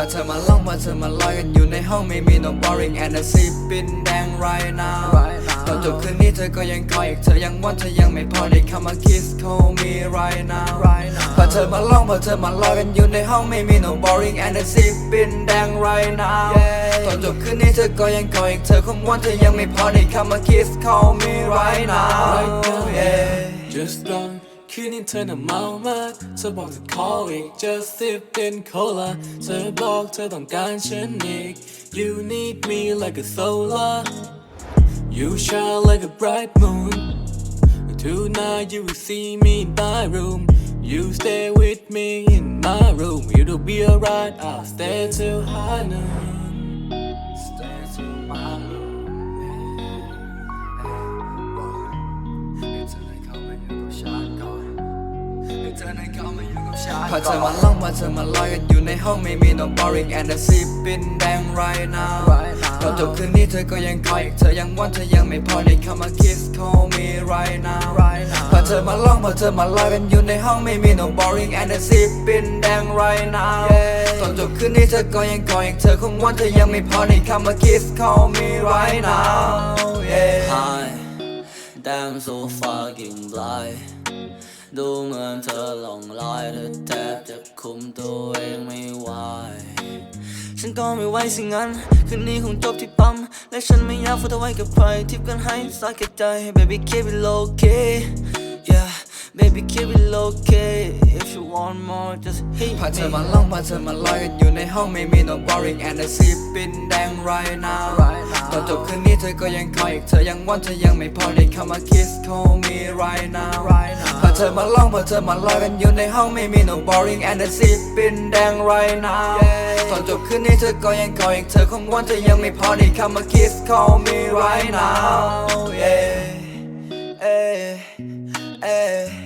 พาเธอมาล่องพาเธอมาลอยกันอยู่ในห้องไม่มี no boring and the sea ปินแดง right now ตอนจบคืนนี้เธอก็ยังคอยอีกเธอยังวันเธอยังไม่พอได้เข้ามา kiss call me right now พาเธอมาล่องพาเธอมาลอยกันอยู่ในห้องไม่มี no boring and the sea ปินแดง right now ตอนจบคืนนี้เธอก็ยังคอยอีกเธอคงวันเธอยังไม่พอได้เข้ามา kiss call me right now yeah Just don't คืนนี้เธอน่ะเมามากเธอบอกจะขออีก just sip in cola เธอบอกเธอต้องการฉันอีก you need me like a solar you shine like a bright moon tonight you will see me in my room you stay with me in my room it'll be alright I'll stay till high noon Stay อได้เข้ามาอยู่กับฉันพาเธอมาล่องพาเธอมาลอยกันอยู่ในห้องไม่มี no boring and the sea ปินแดง right now ตอนจบคืนนี้เธอก็ยังคอยอีกเธอยังวันเธอยังไม่พอได้เข้ามา kiss call me right now พาเธอมาล่องพาเธอมาลอยกันอยู่ในห้องไม่มี no boring and the sea ปินแดง right now ตอนจบคืนนี้เธอก็ยังคอยอีกเธอคงวันเธอยังไม่พอได้เข้ามา kiss call me right now yeah Hi Damn so fucking blind ดูเหมือนเธอหลงลอยเธอแทบจะคุมตัวเองไม่ไหวฉันก็ไม่ไหวสิงั้น คืนนี้คงจบที่ปั๊ม และฉันไม่อยากฝากเธอไว้กับใครทิปกันให้สักแค่ใจ Baby keep it low key Yeah Baby keep it low key want more just hit พาเธอ me มาล่องพาเธอมาลอยกันอยู่ในห้องไม่มี no boring and the sea ปินแดง right now ตอนจบคืนนี้เธอก็ยังคอยอีกเธอยังวันเธอยังไม่พอได้เข้ามา kiss call me right now พาเธอมาล่องพาเธอมาลอยกันอยู่ในห้องไม่มี no boring and the sea ปินแดง right now ตอนจบคืนนี้เธอก็ยังคอยอีกเธอคงวันเธอยังไม่พอได้เข้ามา kiss call me right now yeah เอ้ยเอ้ย